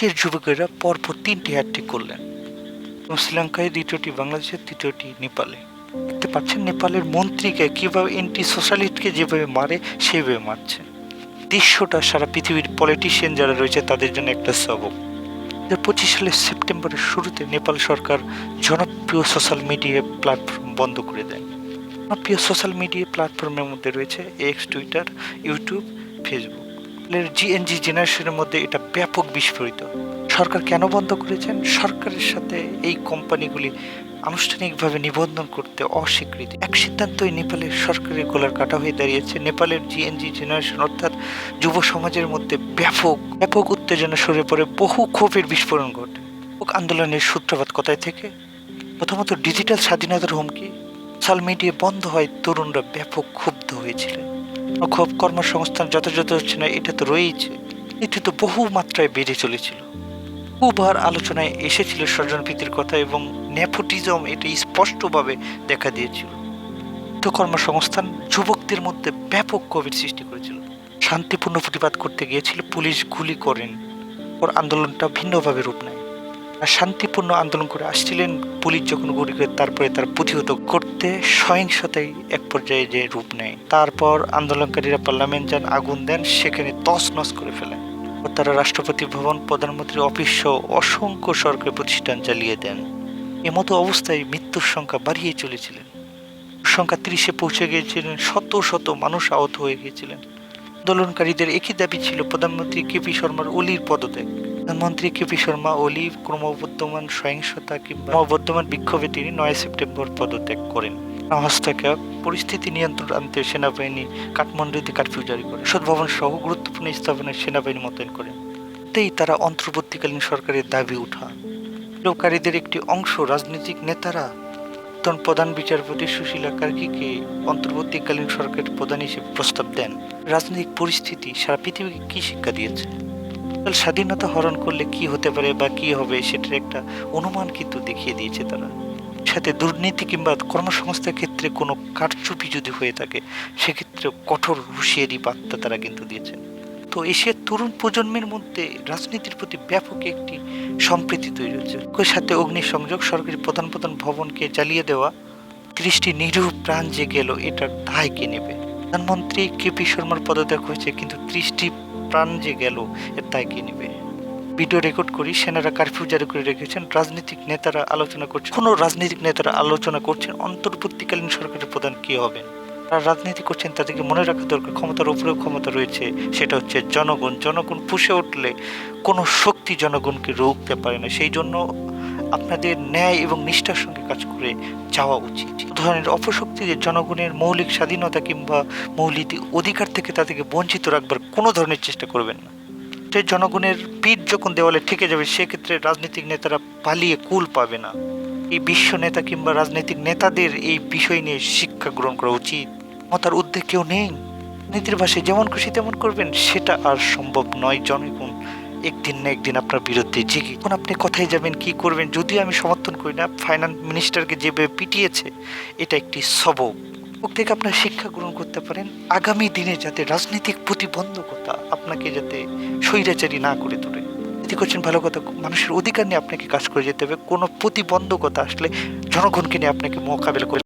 এশিয়ার যুবকেরা পরপর তিনটি হ্যাট্রিক করলেন। এবং শ্রীলঙ্কায় দ্বিতীয়টি, বাংলাদেশের তৃতীয়টি, নেপালে। দেখতে পাচ্ছেন নেপালের মন্ত্রীকে কীভাবে এন্টি সোশ্যালিস্টকে যেভাবে মারে, সেভাবে মারছে। দৃশ্যটা সারা পৃথিবীর পলিটিশিয়ান যারা রয়েছে, তাদের জন্য একটা সবক। দু পঁচিশ সালের সেপ্টেম্বরের শুরুতে নেপাল সরকার জনপ্রিয় সোশ্যাল মিডিয়া প্ল্যাটফর্ম বন্ধ করে দেয়। জনপ্রিয় সোশ্যাল মিডিয়া প্ল্যাটফর্মের মধ্যে রয়েছে এক্স টুইটার ইউটিউব ফেসবুক জিএনজি জেনারেশনের মধ্যে এটা ব্যাপক বিস্ফোরিত। সরকার কেন বন্ধ করেছেন? সরকারের সাথে এই কোম্পানিগুলি আনুষ্ঠানিকভাবে নিবন্ধন করতে অস্বীকৃতি। এক সিদ্ধান্তই নেপালের সরকারের গোলার কাটা হয়ে দাঁড়িয়েছে। নেপালের জিএনজি জেনারেশন অর্থাৎ যুব সমাজের মধ্যে ব্যাপক ব্যাপক উত্তেজনা সরে পড়ে বহু ক্ষোভের বিস্ফোরণ ঘটে। আন্দোলনের সূত্রপাত কোথায় থেকে? প্রথমত ডিজিটাল স্বাধীনতার হুমকি। সোশ্যাল মিডিয়া বন্ধ হয় তরুণরা ব্যাপক ক্ষুব্ধ হয়েছিলেন। ক্ষোভ কর্মসংস্থান যথাযথ হচ্ছে না, এটা তো রয়েছে এটি তো বহু মাত্রায় বেড়ে চলেছিল। বহুবার আলোচনায় এসেছিল স্বজনপ্রীতির কথা এবং নেপোটিজম এটা স্পষ্টভাবে দেখা দিয়েছিল। তো কর্মসংস্থান যুবকদের মধ্যে ব্যাপক কোভিড সৃষ্টি করেছিল। শান্তিপূর্ণ প্রতিবাদ করতে গিয়েছিল, পুলিশ গুলি করেন। ওর আন্দোলনটা ভিন্নভাবে রূপ নেয়। শান্তিপূর্ণ আন্দোলন করে আসছিলেন। পুলিশ যখন গুলি করে তারপরে তার প্রতিহত করতে সহিংসতাই এক পর্যায়ে যে রূপ নেয়। তারপর আন্দোলনকারীরা পার্লামেন্ট যান, আগুন দেন, সেখানে তস নস করে ফেলেন। তারা রাষ্ট্রপতি ভবন প্রধানমন্ত্রীর অফিস সহ অসংখ্য সরকারি প্রতিষ্ঠান জ্বালিয়ে দেন। এমতো অবস্থায় মৃত্যুর সংখ্যা বাড়িয়ে চলেছিলেন। সংখ্যা তিরিশে পৌঁছে গিয়েছিলেন, শত শত মানুষ আহত হয়ে গিয়েছিলেন। আন্দোলনকারীদের একই দাবি ছিল, প্রধানমন্ত্রী কেপি শর্মার অলির পদত্যাগ। প্রধানমন্ত্রী কেপি শর্মা অলি ক্রমবর্ধমান সহিংসতা কিংবা ক্রমবর্ধমান বিক্ষোভে তিনি নয় সেপ্টেম্বর পদত্যাগ করেন। হস্তক্ষেপ পরিস্থিতি নিয়ন্ত্রণ আনতে সেনাবাহিনী কাঠমান্ডুতে কারফিউ জারি করে। সদ্ভবন সহ গুরুত্বপূর্ণ স্থাপনায় সেনাবাহিনী মোতায়েন করেন। তেই তারা অন্তর্বর্তীকালীন সরকারের দাবি উঠান। বিক্ষোভকারীদের একটি অংশ রাজনৈতিক নেতারা প্রাক্তন প্রধান বিচারপতি সুশীলা কার্কিকে অন্তর্বর্তীকালীন সরকারের প্রধান হিসেবে প্রস্তাব দেন। রাজনৈতিক পরিস্থিতি সারা পৃথিবীকে কি শিক্ষা দিয়েছে? স্বাধীনতা হরণ করলে কি হতে পারে বা কি হবে সেটার একটা অনুমান কিন্তু দেখিয়ে দিয়েছে তারা। সাথে দুর্নীতি কিংবা কর্মসংস্থার ক্ষেত্রে কোনো কারচুপি যদি হয়ে থাকে সেক্ষেত্রে কঠোর হুঁশিয়ারি বার্তা তারা কিন্তু দিয়েছে তো এশিয়ার তরুণ প্রজন্মের মধ্যে রাজনীতির প্রতি ব্যাপক একটি সম্প্রীতি তৈরি হচ্ছে ওর সাথে অগ্নিসংযোগ, সরকারি প্রধান প্রধান ভবনকে জ্বালিয়ে দেওয়া ত্রিশটি নিরীহ প্রাণ যে গেল এটার দায় কে নেবে? প্রধানমন্ত্রী কেপি শর্মার পদত্যাগ হয়েছে, কিন্তু ত্রিশটি প্রাণ যে গেল, এর দায় কি নেবে? ভিডিও রেকর্ড করি, সেনারা কারফিউ জারি করে রেখেছেন, রাজনৈতিক নেতারা আলোচনা করছেন। কোনো রাজনৈতিক নেতারা আলোচনা করছেন, অন্তর্বর্তীকালীন সরকারের প্রধান কি হবেন? তারা রাজনীতি করছেন, তাদেরকে মনে রাখা দরকার, ক্ষমতার উপরেও ক্ষমতা রয়েছে, সেটা হচ্ছে জনগণ। জনগণ পুষে উঠলে কোনো শক্তি জনগণকে রুখতে পারে না। সেই জন্য আপনাদের ন্যায় এবং নিষ্ঠার সঙ্গে কাজ করে যাওয়া উচিত। ধরনের অপশক্তি যে জনগণের মৌলিক স্বাধীনতা কিংবা মৌলিক অধিকার থেকে তাদেরকে বঞ্চিত রাখবার কোনো ধরনের চেষ্টা করবেন না। যে জনগণের পিঠ যখন দেওয়ালে ঠেকে যাবে, সেক্ষেত্রে রাজনৈতিক নেতারা পালিয়ে কুল পাবে না। এই বিশ্ব নেতা কিংবা রাজনৈতিক নেতাদের এই বিষয় নিয়ে শিক্ষা গ্রহণ করা উচিত। ক্ষমতার উদ্যোগ কেউ নেই। নীতির ভাষায় যেমন খুশি তেমন করবেন, সেটা আর সম্ভব নয়। জনগণ একদিন না একদিন আপনার বিরুদ্ধে জেগে এখন আপনি কোথায় যাবেন, কি করবেন যদিও আমি সমর্থন করি না ফাইন্যান্স মিনিস্টারকে যেভাবে পিটিয়েছে, এটা একটি সবক। ওর থেকে আপনার শিক্ষা গ্রহণ করতে পারেন। আগামী দিনে যাতে রাজনৈতিক প্রতিবন্ধকতা আপনাকে যাতে স্বৈরাচারী না করে তোলে। যদি করছেন ভালো কথা, মানুষের অধিকার নিয়ে আপনাকে কাজ করে যেতে হবে। কোনো প্রতিবন্ধকতা আসলে জনগণকে নিয়ে আপনাকে মোকাবেলা করে